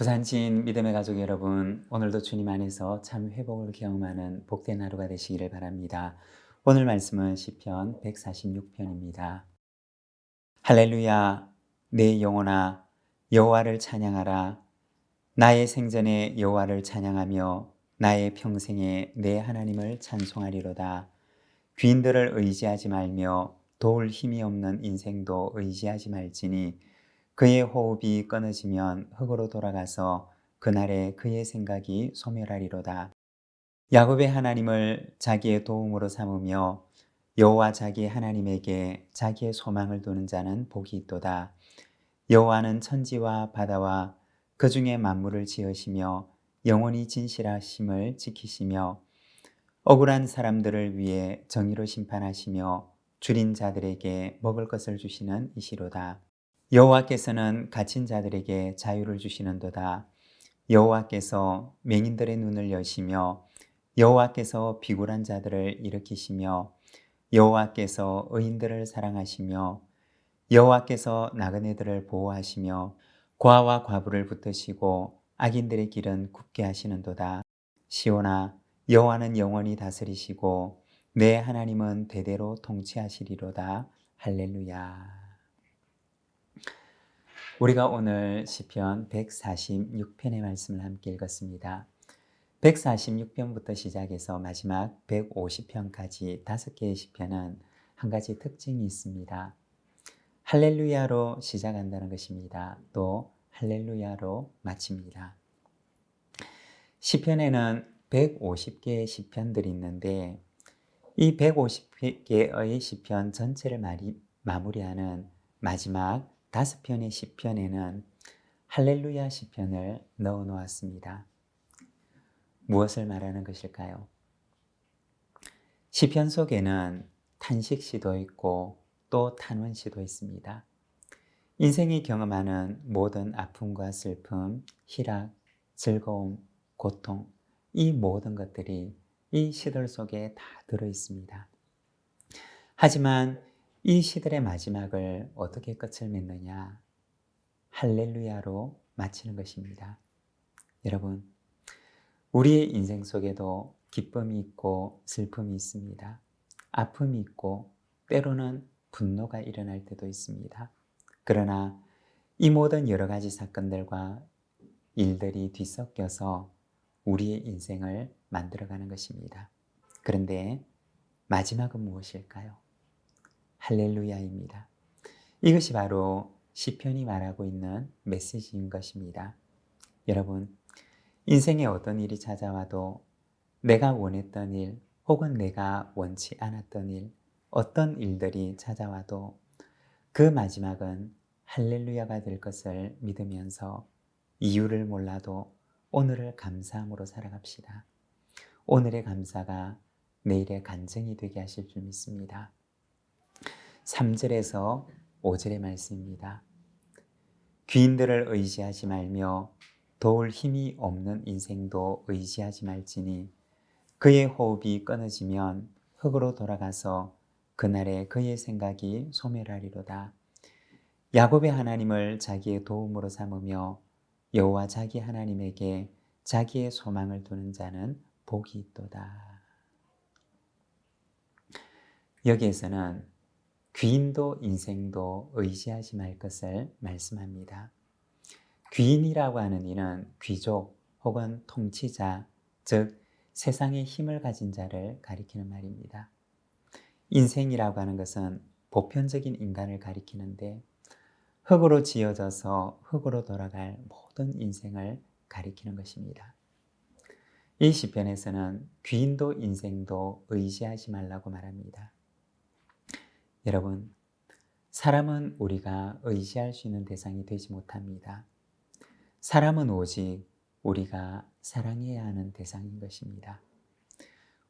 부산진 믿음의 가족 여러분, 오늘도 주님 안에서 참 회복을 경험하는 복된 하루가 되시기를 바랍니다. 오늘 말씀은 시편 146편입니다. 할렐루야, 내 영혼아 여호와를 찬양하라. 나의 생전에 여호와를 찬양하며 나의 평생에 내 하나님을 찬송하리로다. 귀인들을 의지하지 말며 도울 힘이 없는 인생도 의지하지 말지니 그의 호흡이 끊어지면 흙으로 돌아가서 그날에 그의 생각이 소멸하리로다. 야곱의 하나님을 자기의 도움으로 삼으며 여호와 자기 하나님에게 자기의 소망을 두는 자는 복이 있도다. 여호와는 천지와 바다와 그 중에 만물을 지으시며 영원히 진실하심을 지키시며 억울한 사람들을 위해 정의로 심판하시며 줄인 자들에게 먹을 것을 주시는 이시로다. 여호와께서는 갇힌 자들에게 자유를 주시는도다. 여호와께서 맹인들의 눈을 여시며 여호와께서 비굴한 자들을 일으키시며 여호와께서 의인들을 사랑하시며 여호와께서 나그네들을 보호하시며 과와 과부를 붙으시고 악인들의 길은 굽게 하시는도다. 시온아 여호와는 영원히 다스리시고 내 하나님은 대대로 통치하시리로다. 할렐루야. 우리가 오늘 시편 146편의 말씀을 함께 읽었습니다. 146편부터 시작해서 마지막 150편까지 다섯 개의 시편은 한 가지 특징이 있습니다. 할렐루야로 시작한다는 것입니다. 또 할렐루야로 마칩니다. 시편에는 150개의 시편들이 있는데 이 150개의 시편 전체를 마무리하는 마지막 다섯 편의 시편에는 할렐루야 시편을 넣어 놓았습니다. 무엇을 말하는 것일까요? 시편 속에는 탄식 시도 있고 또 탄원 시도 있습니다. 인생이 경험하는 모든 아픔과 슬픔, 희락, 즐거움, 고통, 이 모든 것들이 이 시들 속에 다 들어 있습니다. 하지만 이 시들의 마지막을 어떻게 끝을 맺느냐? 할렐루야로 마치는 것입니다. 여러분, 우리의 인생 속에도 기쁨이 있고 슬픔이 있습니다. 아픔이 있고 때로는 분노가 일어날 때도 있습니다. 그러나 이 모든 여러 가지 사건들과 일들이 뒤섞여서 우리의 인생을 만들어가는 것입니다. 그런데 마지막은 무엇일까요? 할렐루야입니다. 이것이 바로 시편이 말하고 있는 메시지인 것입니다. 여러분, 인생에 어떤 일이 찾아와도 내가 원했던 일 혹은 내가 원치 않았던 일, 어떤 일들이 찾아와도 그 마지막은 할렐루야가 될 것을 믿으면서 이유를 몰라도 오늘을 감사함으로 살아갑시다. 오늘의 감사가 내일의 간증이 되게 하실 줄 믿습니다. 3절에서 5절의 말씀입니다. 귀인들을 의지하지 말며 도울 힘이 없는 인생도 의지하지 말지니 그의 호흡이 끊어지면 흙으로 돌아가서 그날에 그의 생각이 소멸하리로다. 야곱의 하나님을 자기의 도움으로 삼으며 여호와 자기 하나님에게 자기의 소망을 두는 자는 복이 있도다. 여기에서는 귀인도 인생도 의지하지 말 것을 말씀합니다. 귀인이라고 하는 이는 귀족 혹은 통치자, 즉 세상의 힘을 가진 자를 가리키는 말입니다. 인생이라고 하는 것은 보편적인 인간을 가리키는데 흙으로 지어져서 흙으로 돌아갈 모든 인생을 가리키는 것입니다. 이 시편에서는 귀인도 인생도 의지하지 말라고 말합니다. 여러분, 사람은 우리가 의지할 수 있는 대상이 되지 못합니다. 사람은 오직 우리가 사랑해야 하는 대상인 것입니다.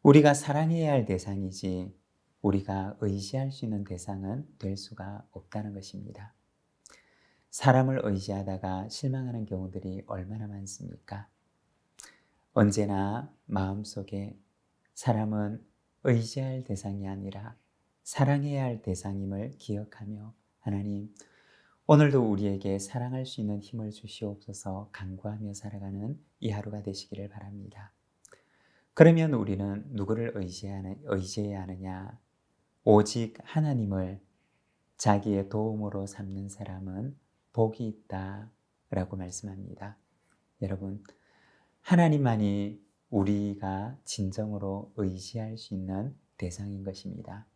우리가 사랑해야 할 대상이지 우리가 의지할 수 있는 대상은 될 수가 없다는 것입니다. 사람을 의지하다가 실망하는 경우들이 얼마나 많습니까? 언제나 마음속에 사람은 의지할 대상이 아니라 사랑해야 할 대상임을 기억하며 하나님, 오늘도 우리에게 사랑할 수 있는 힘을 주시옵소서 간구하며 살아가는 이 하루가 되시기를 바랍니다. 그러면 우리는 누구를 의지하는, 의지해야 하느냐? 오직 하나님을 자기의 도움으로 삼는 사람은 복이 있다. 라고 말씀합니다. 여러분, 하나님만이 우리가 진정으로 의지할 수 있는 대상인 것입니다.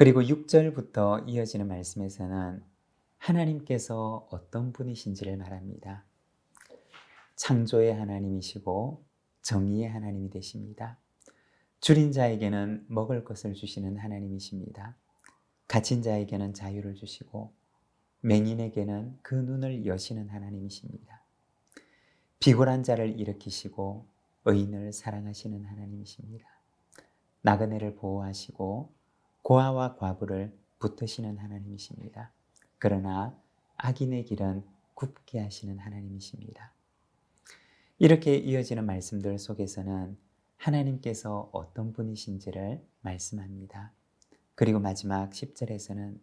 그리고 6절부터 이어지는 말씀에서는 하나님께서 어떤 분이신지를 말합니다. 창조의 하나님이시고 정의의 하나님이 되십니다. 줄인 자에게는 먹을 것을 주시는 하나님이십니다. 갇힌 자에게는 자유를 주시고 맹인에게는 그 눈을 여시는 하나님이십니다. 비굴한 자를 일으키시고 의인을 사랑하시는 하나님이십니다. 나그네를 보호하시고 고아와 과부를 붙드시는 하나님이십니다. 그러나 악인의 길은 굽게 하시는 하나님이십니다. 이렇게 이어지는 말씀들 속에서는 하나님께서 어떤 분이신지를 말씀합니다. 그리고 마지막 10절에서는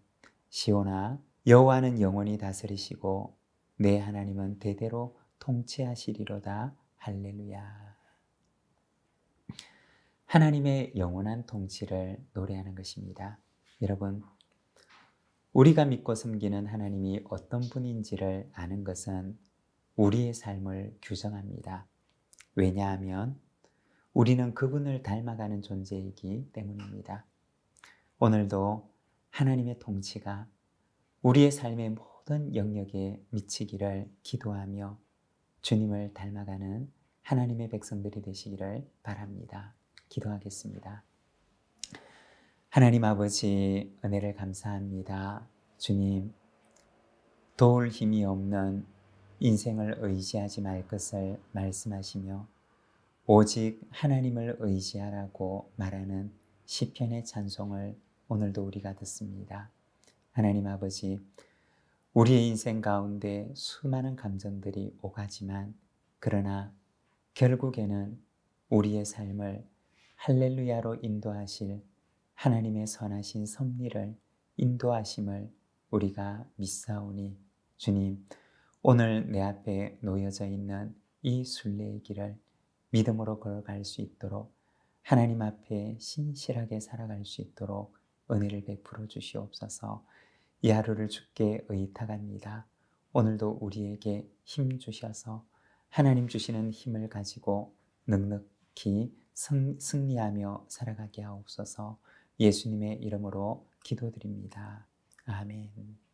시오나 여호와는 영원히 다스리시고 내 하나님은 대대로 통치하시리로다 할렐루야. 하나님의 영원한 통치를 노래하는 것입니다. 여러분, 우리가 믿고 섬기는 하나님이 어떤 분인지를 아는 것은 우리의 삶을 규정합니다. 왜냐하면 우리는 그분을 닮아가는 존재이기 때문입니다. 오늘도 하나님의 통치가 우리의 삶의 모든 영역에 미치기를 기도하며 주님을 닮아가는 하나님의 백성들이 되시기를 바랍니다. 기도하겠습니다. 하나님 아버지 은혜를 감사합니다. 주님, 도울 힘이 없는 인생을 의지하지 말 것을 말씀하시며 오직 하나님을 의지하라고 말하는 시편의 찬송을 오늘도 우리가 듣습니다. 하나님 아버지, 우리의 인생 가운데 수많은 감정들이 오가지만 그러나 결국에는 우리의 삶을 할렐루야로 인도하실 하나님의 선하신 섭리를 인도하심을 우리가 믿사오니 주님 오늘 내 앞에 놓여져 있는 이 순례의 길을 믿음으로 걸어갈 수 있도록 하나님 앞에 신실하게 살아갈 수 있도록 은혜를 베풀어 주시옵소서 이 하루를 주께 의탁합니다. 오늘도 우리에게 힘 주셔서 하나님 주시는 힘을 가지고 넉넉히 승리하며 살아가게 하옵소서 예수님의 이름으로 기도드립니다. 아멘.